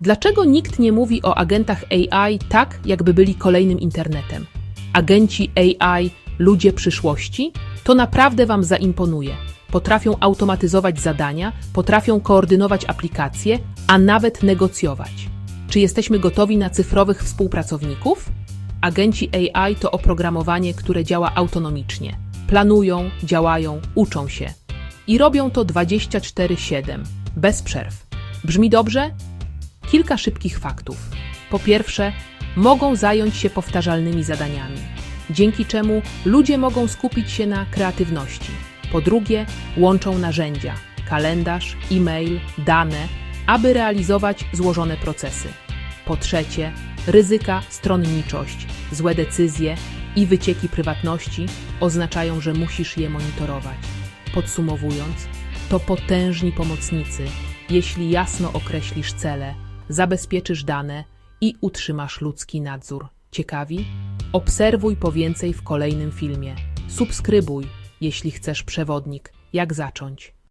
Dlaczego nikt nie mówi o agentach AI tak, jakby byli kolejnym internetem? Agenci AI, ludzie przyszłości? To naprawdę Wam zaimponuje. Potrafią automatyzować zadania, potrafią koordynować aplikacje, a nawet negocjować. Czy jesteśmy gotowi na cyfrowych współpracowników? Agenci AI to oprogramowanie, które działa autonomicznie. Planują, działają, uczą się. I robią to 24/7, bez przerw. Brzmi dobrze? Kilka szybkich faktów. Po pierwsze, mogą zająć się powtarzalnymi zadaniami, dzięki czemu ludzie mogą skupić się na kreatywności. Po drugie, łączą narzędzia, kalendarz, e-mail, dane, aby realizować złożone procesy. Po trzecie, ryzyka, stronniczość, złe decyzje i wycieki prywatności oznaczają, że musisz je monitorować. Podsumowując, to potężni pomocnicy, jeśli jasno określisz cele, zabezpieczysz dane i utrzymasz ludzki nadzór. Ciekawi? Obserwuj po więcej w kolejnym filmie. Subskrybuj, jeśli chcesz przewodnik. Jak zacząć?